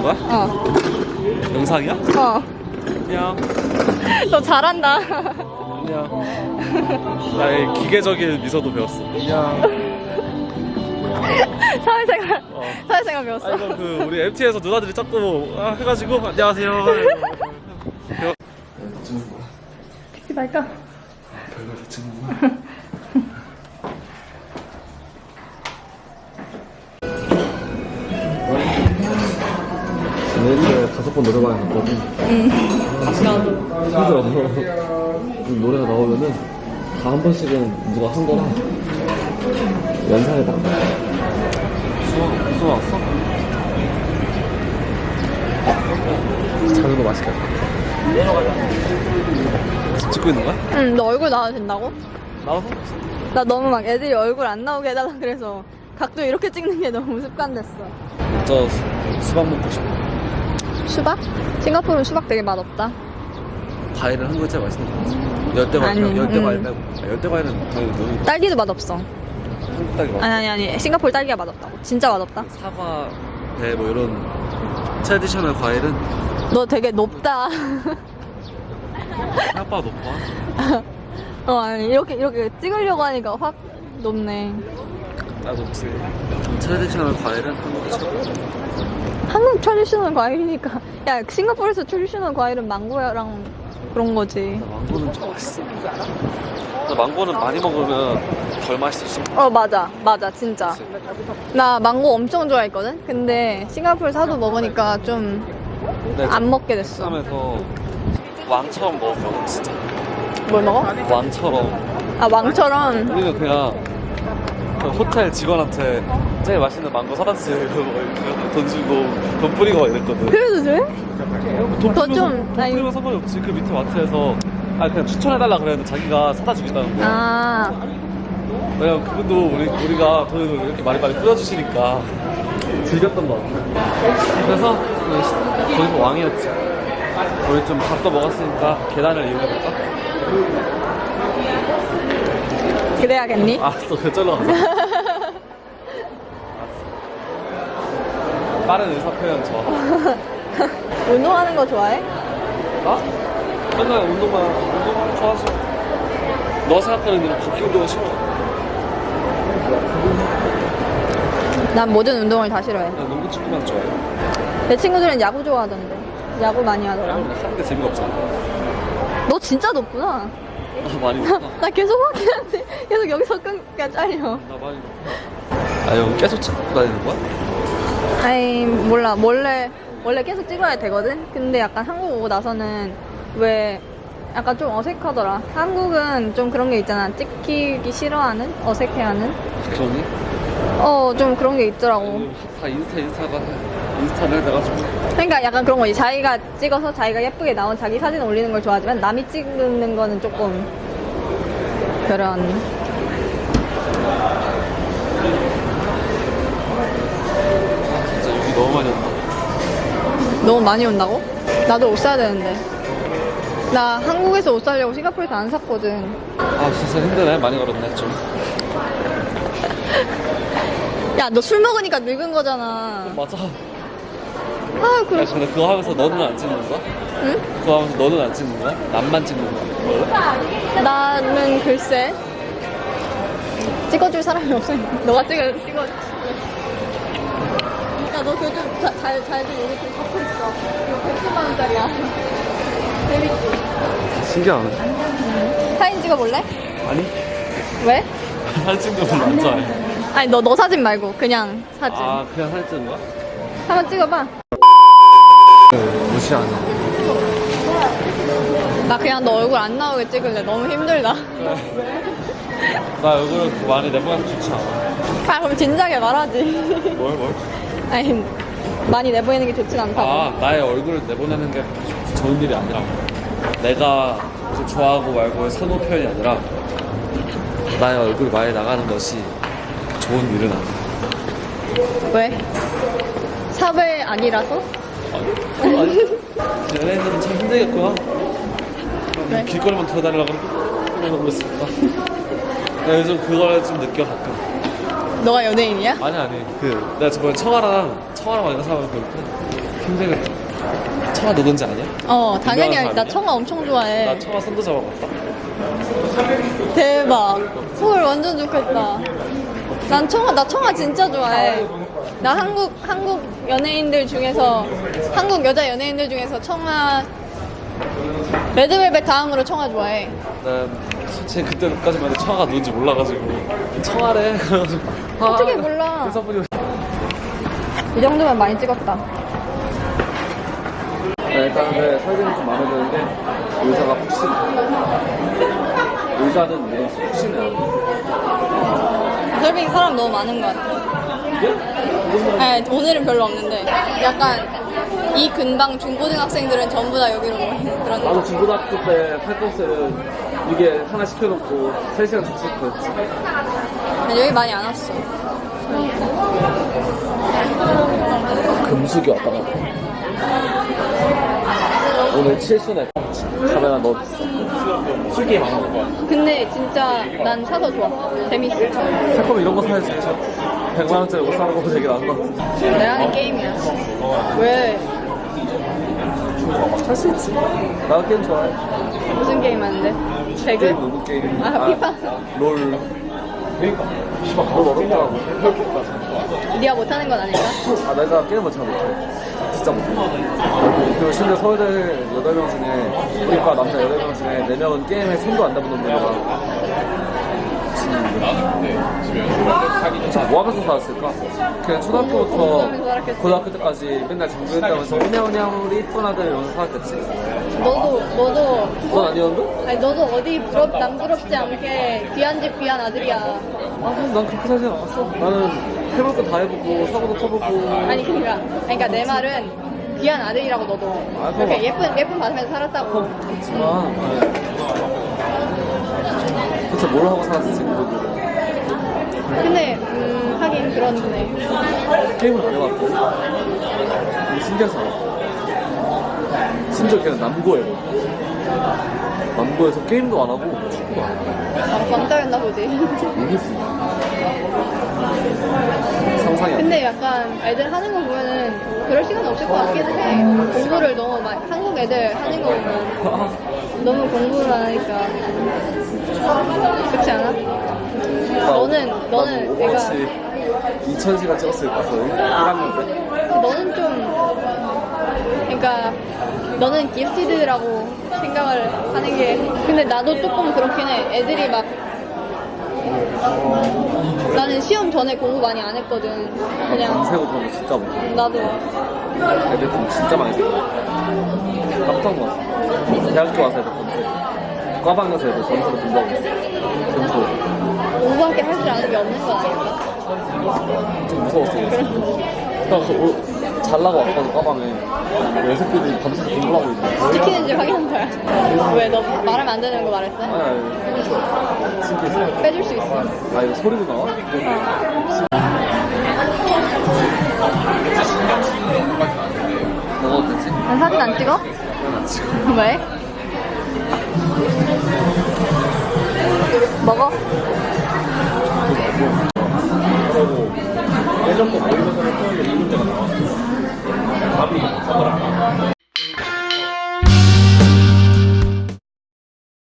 뭐야? 어. 영상이야? 어. 안녕. 너 잘한다. 안녕. 나의 기계적인 미소도 배웠어. 안녕. 사회생활. 어. 사회생활 아 배웠어. 이거 그 우리 MT에서 누나들이 자꾸 아, 해가지고 안녕하세요. 배워. 찍는 거야. 찍지 말까? 별걸 다 찍는구나. 내일에 다섯 번 노래방에 갔거든. 응. 힘들어. 노래가 나오면은 다 한 번씩은 누가 한 거라 연상에 딱. 수학, 수학 왔어? 작은 거 맛있겠다. 찍고 있는 거야? 응, 너 얼굴 나와도 된다고? 나와서? 나 너무 막 애들이 얼굴 안 나오게 해달라 그래서 각도 이렇게 찍는 게 너무 습관됐어. 저 수- 수박 먹고 싶어. 수박? 싱가포르는 수박 되게 맛없다. 과일은 제일 맛있는 거 같아. 열대 과일, 아니, 열대 과일 음. 빼고. 아, 열대 과일은 당연히 너무 딸기도 맛없어. 한국 딸기 맛. 아니, 아니, 아니. 싱가포르 딸기가 맛없다고. 진짜 맛없다. 사과, 배, 뭐 이런 트레디셔널 과일은 너 되게 높다. 생각보다 높아. 어, 아니, 이렇게, 이렇게 찍으려고 하니까 확 높네. 나 높지. 트레디셔널 과일은 한국이 최고. 한국 트레디셔널 과일이니까. 야, 싱가포르에서 트레디셔널 과일은 망고랑 그런 거지. 망고는 좀 맛있어. 근데 망고는 많이 먹으면 덜 맛있어. 심 어, 맞아. 맞아, 진짜. 나 망고 엄청 좋아했거든? 근데 싱가포르 사도 먹으니까 좀 안 먹게 됐어. 베트남에서 왕처럼 먹으면 진짜 뭘 먹어? 왕처럼. 아, 왕처럼. 우리는 그냥 그 호텔 직원한테 제일 맛있는 망고 사다 주세요 이러고 돈 주고 돈 뿌리고 막 이랬거든. 그래도 돼? 돈 더 뿌리고 좀, 돈 아니- 뿌리고 상관이 없지. 그 밑에 마트에서 아 그냥 추천해달라 그랬는데 자기가 사다 주겠다는 거야. 아, 왜냐면 그분도 우리 우리가 돈을 이렇게 많이 많이 뿌려주시니까 즐겼던 것 같아. 그래서 그냥 시- 거기서 왕이었지. 우리 좀 밥도 먹었으니까 계단을 이용해볼까? 그래야겠니? 알았어, 그절로 가자. 알았어. 빠른 의사 표현 좋아. 운동하는 거 좋아해? 나? 맨날 운동만, 운동 좋아하지. 너 생각하는 이런 걷기 운동은 싫어. 난 모든 운동을 다 싫어해. 난 농구 축구만 좋아해. 내 친구들은 야구 좋아하던데. 야구 많이 하더라. 하는 게 재미가 없잖아. 너 진짜 높구나. 아, 많이 높다. 나 계속 한데 계속 여기서 끈기가 잘려. 나 많이 높다. 아, 여기 계속 찍고 다니는 거야? 아이 몰라 원래 원래 계속 찍어야 되거든. 근데 약간 한국 오고 나서는 왜 약간 좀 어색하더라. 한국은 좀 그런 게 있잖아. 찍히기 싫어하는 어색해하는. 그러니? 어좀 그런 게 있더라고. 다 인스타, 인스타가, 인스타를 해가지고. 그러니까 약간 그런 거지. 자기가 찍어서 자기가 예쁘게 나온 자기 사진 올리는 걸 좋아하지만 남이 찍는 거는 조금 그런. 진짜 여기 너무 많이 온다. 너무 많이 온다고? 나도 옷 사야 되는데. 나 한국에서 옷 사려고 싱가포르에서 안 샀거든. 아, 진짜 힘드네. 많이 걸었네, 좀. 야, 너 술 먹으니까 늙은 거잖아. 맞아. 아, 야, 그래. 근데 그거 하면서 너는 안 찍는 거야? 응? 그거 하면서 너는 안 찍는 거야? 남만 찍는 거야? 나는 글쎄. 찍어줄 사람이 없으니까. 너가 찍어, 찍어. 야, 너 그거 좀 잘, 잘, 잘좀 여기 좀 갖고 있어. 이거 110만 원짜리야. 재밌지? 신기하네. 사진 찍어볼래? 아니? 왜? 사진 찍는 안 좋아해. 아니, 너, 너 사진 말고, 그냥 사진. 아, 그냥 사진 찍는 거야? 한번 찍어봐. 무시하네. 나 그냥 너 얼굴 안 나오게 찍을래. 너무 힘들다. 나 그렇게 많이 내보내서 좋지 않아. 아, 그럼 진작에 말하지. 뭘, 뭘? 아니, 많이 내보이는 게 좋진 않다고. 아, 나의 얼굴을 내보내는 게 좋은 일이 아니라고. 내가 그 좋아하고 말고의 선호 표현이 아니라 나의 얼굴이 많이 나가는 것이 좋은 일은 아니야. 왜? 사회 아니라서? 아니, 아니. 연예인들은 참 힘들겠구나. 왜? 길거리만 돌아다니려고 그러고 있으니까. 나 요즘 그걸 좀 느껴 가끔. 너가 연예인이야? 아니 아니 그 내가 저번에 청아랑 청아랑 만난 사람을 그 힘들게 청아 누군지 아냐? 어 당연히 알지 나 사람이야? 청아 엄청 좋아해 나 청아 선도 잡아봤다 대박 헐 완전 좋겠다 난 청아 나 청아 진짜 좋아해 나 한국 한국 연예인들 중에서 한국 여자 연예인들 중에서 청아 레드벨벳 다음으로 청아 좋아해. 난 솔직히 그때까지만 해도 청아가 누군지 몰라가지고. 청아래. 그래가지고 아, 어떻게 몰라? 이 정도면 많이 찍었다. 네, 일단 근데 설계는 좀 마음에 드는데 의자가 푹신해 의자는 이런 푹신해요 설빙 사람 너무 많은 것 같아 아니, 오늘은 별로 없는데 약간 이 근방 중고등학생들은 전부 다 여기로 모이는 그런 나도 중고등학교 때 팔콘스는 이게 하나 시켜놓고 3시간 같이 그랬지 근데 여기 많이 안 왔어. 금숙이 왔다가 오늘 칠순에 카메라 넣어줬어. 술게임 안 하는 거야? 근데 진짜 난 사서 좋아. 재밌어. 살 거면 이런 거 사야지 100만 원짜리 옷 사는 거보다 되게 나은 거 같아. 내가 하는 게임이야. 왜? 할 수 있지. 나도 게임 좋아해. 무슨 게임 하는데? 배그? 게임 누구 게임? 아, 피파? 롤. 그러니까. 롤 어렵더라고 네가 못하는 건 아닐까? 아 내가 게임을 잘 못해. 진짜 못해. 그리고 심지어 서울대 8명 중에 우리 과 남자 8명 중에 4명은 게임에 손도 안 대보는 놈이라 하면서 살았을까? 그냥 초등학교부터? 고등학교 때까지 맨날 장구했다면서 오냐오냐 우리 이쁜 아들 이러면서 살았겠지 너도 너도 넌 아니었는데? 아니 너도 어디 부럽 남부럽지 않게 귀한 집 귀한 아들이야 아, 근데 난 그렇게 살지 않았어. 나는 해볼 거 다 해보고, 사고도 쳐보고. 아니 그러니까 그러니까 내 말은 귀한 아들이라고 너도 아, 그렇게 맞- 예쁜 예쁜 받으면서 살았다고 그렇지만, 네. 도대체 뭘 하고 살았을지 모르고. 근데 음 하긴 그렇네 게임을 안 해봤고. 신기하잖아. 심지어 걔는 남고에. 남고에서 게임도 안 하고, 축구도 안 하고. 아, 광자였나 보지 모르겠어. 상상이. 근데 약간 애들 하는 거 보면은 그럴 시간 없을 것 같기는 해 공부를 너무 많이 한국 애들 하는 거 보면 너무 공부를 안 하니까 그렇지 않아? 너는 너는 내가 2,000시간 찍었을 것 같아. 1학년 때. 너는 좀 그러니까 너는 기프티드라고 생각을 하는 게 근데 나도 조금 그렇긴 해 애들이 막 나는 시험 전에 공부 많이 안 했거든 그냥 밤새고 그런 거 진짜 못해. 나도 애들 돈 진짜 많이 쓰고 깜짝 놀랐어 대학교 와서 애들 검색 과방에서 애들 점수로 공부하고 있어 공부할 게할줄 아는 게 없는 거 아닐까? 좀 무서웠어 그래서 그래서 올- 잘 나가 왔거든 과방에 왜 새끼들이 밤새서 공부하고 있네 지키는지 확인한 거야 왜 너 말하면 안 되는 거 말했어? 아니 아니 신기했어 빼줄 수 있어 아 이거 소리도 나와? 먹어도 되지? 난 사진 안 찍어? 난 지금 왜?